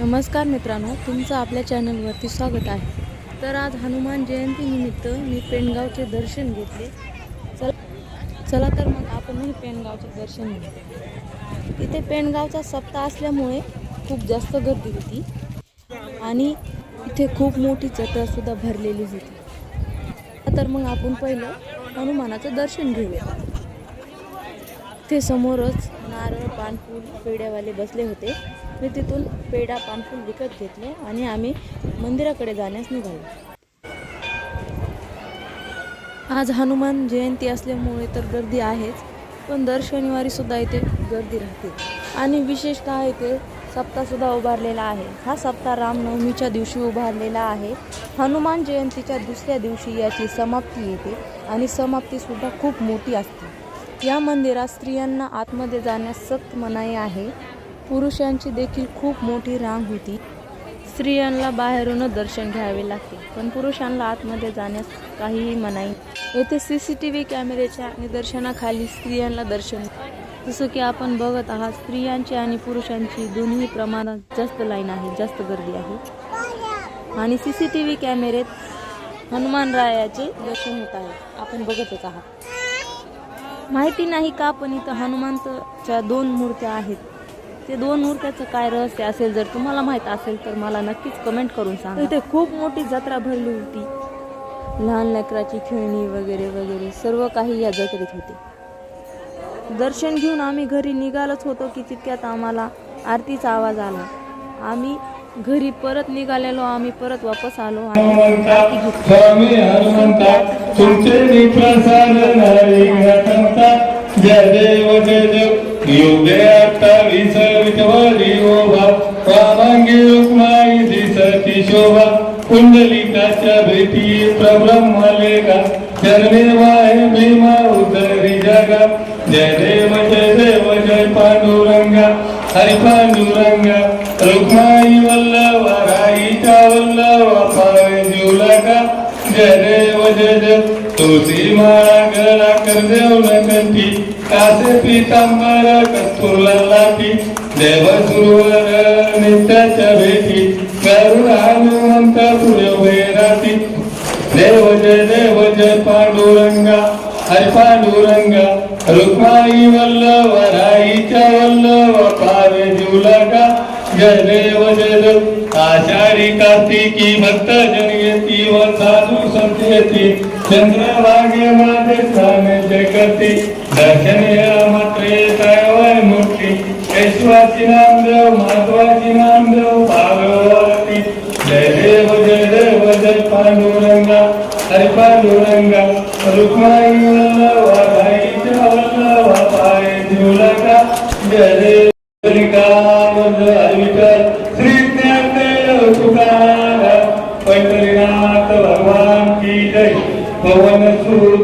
नमस्कार मित्रांनो तुमचं आपल्या चॅनलवरती स्वागत आहे. तर आज हनुमान जयंतीनिमित्त मी पेणगावचे दर्शन घेतले. चल चला तर मग आपणही पेणगावचे दर्शन घेऊ. इथे पेणगावचा सप्ताह असल्यामुळे खूप जास्त गर्दी होती आणि इथे खूप मोठी जत्रासुद्धा भरलेली होती. तर मग आपण पहिलं हनुमानाचं दर्शन घेऊया. ते समोरच नारळ पानफूल पेड्यावाले बसले होते. मी तिथून पेढा पानफूल विकत घेतले आणि आम्ही मंदिराकडे जाण्यास निघालो. आज हनुमान जयंती असल्यामुळे तर गर्दी आहेच पण दर शनिवारी सुद्धा इथे गर्दी राहते. आणि विशेषतः इथे सप्ताहसुद्धा उभारलेला आहे. हा सप्ताह रामनवमीच्या दिवशी उभारलेला आहे. हनुमान जयंतीच्या दुसऱ्या दिवशी याची समाप्ती येते आणि समाप्तीसुद्धा खूप मोठी असते. या मंदिरात स्त्रियांना आतमध्ये जाण्यास सक्त मनाई आहे. पुरुषांची देखील खूप मोठी रांग होती. स्त्रियांना बाहेरूनच दर्शन घ्यावे लागते पण पुरुषांना आतमध्ये जाण्यास काहीही मनाई येथे सी सी टी व्ही कॅमेऱ्याच्या निदर्शनाखाली स्त्रियांना दर्शन जसं की आपण बघत आहात स्त्रियांची आणि पुरुषांची दोन्ही प्रमाणात जास्त लाईन आहे जास्त गर्दी आहे. आणि सी सी टी व्ही कॅमेरेत हनुमान रायाचे दर्शन होत आहे आपण बघतच आहात. माहिती नाही का पण इथं हनुमंतच्या दोन मूर्त्या आहेत. ते दोन मूर्त्याचं काय रहस्य असेल जर तुम्हाला माहीत असेल तर मला नक्कीच कमेंट करून सांगा. इथे खूप मोठी जत्रा भरली होती. लहान लेकराची खेळणी वगैरे वगैरे सर्व काही या जत्रेत होते. दर्शन घेऊन आम्ही घरी निघालच होतो की तितक्यात आम्हाला आरतीचा आवाज आला. आम्ही घरी परत निघालेलो आम्ही परत वापस आलो आणि कुंडलिकाच्या भेटी प्रब्रह्मलेखा जन्मे वाहे भीमा उदरी जगा जय देव जय देव जय पांडुरंगा हरी पांडुरंगा रुक्माई वल्लभ राईच्या वल्लभ पाय जीवलका जय देव जय देव तुळशी माळा దేవులనటి కాసేపి తమ్మర కత్తులలాటి దేవసువర నిత్యవేటి కరుణానుమంత పురవేరాటి. దేవ జయ దేవ జయ పాండురంగ హరి పాండురంగ రుక్మాయి వల్లవ రాయి చ వల్లవ పారే జయ దేవ జయ रुक्माई वल्लभ राईच्या वल्लभ पावे जीवलका जय देव जय देव आषाढी कार्तिकी भक्त जन येती व साधू संत येती चंद्रभागे माझे स्थान जय करती दर्शन या मात्रे काय मोठी यशवाची नामदेव महत्वाची नामदेव भागवती जय देव जय देव जय पांडुरंगा हरी पांडुरंगा रुक्माई तुकाराम पंढरीनाथ भगवान की जय पवन सुर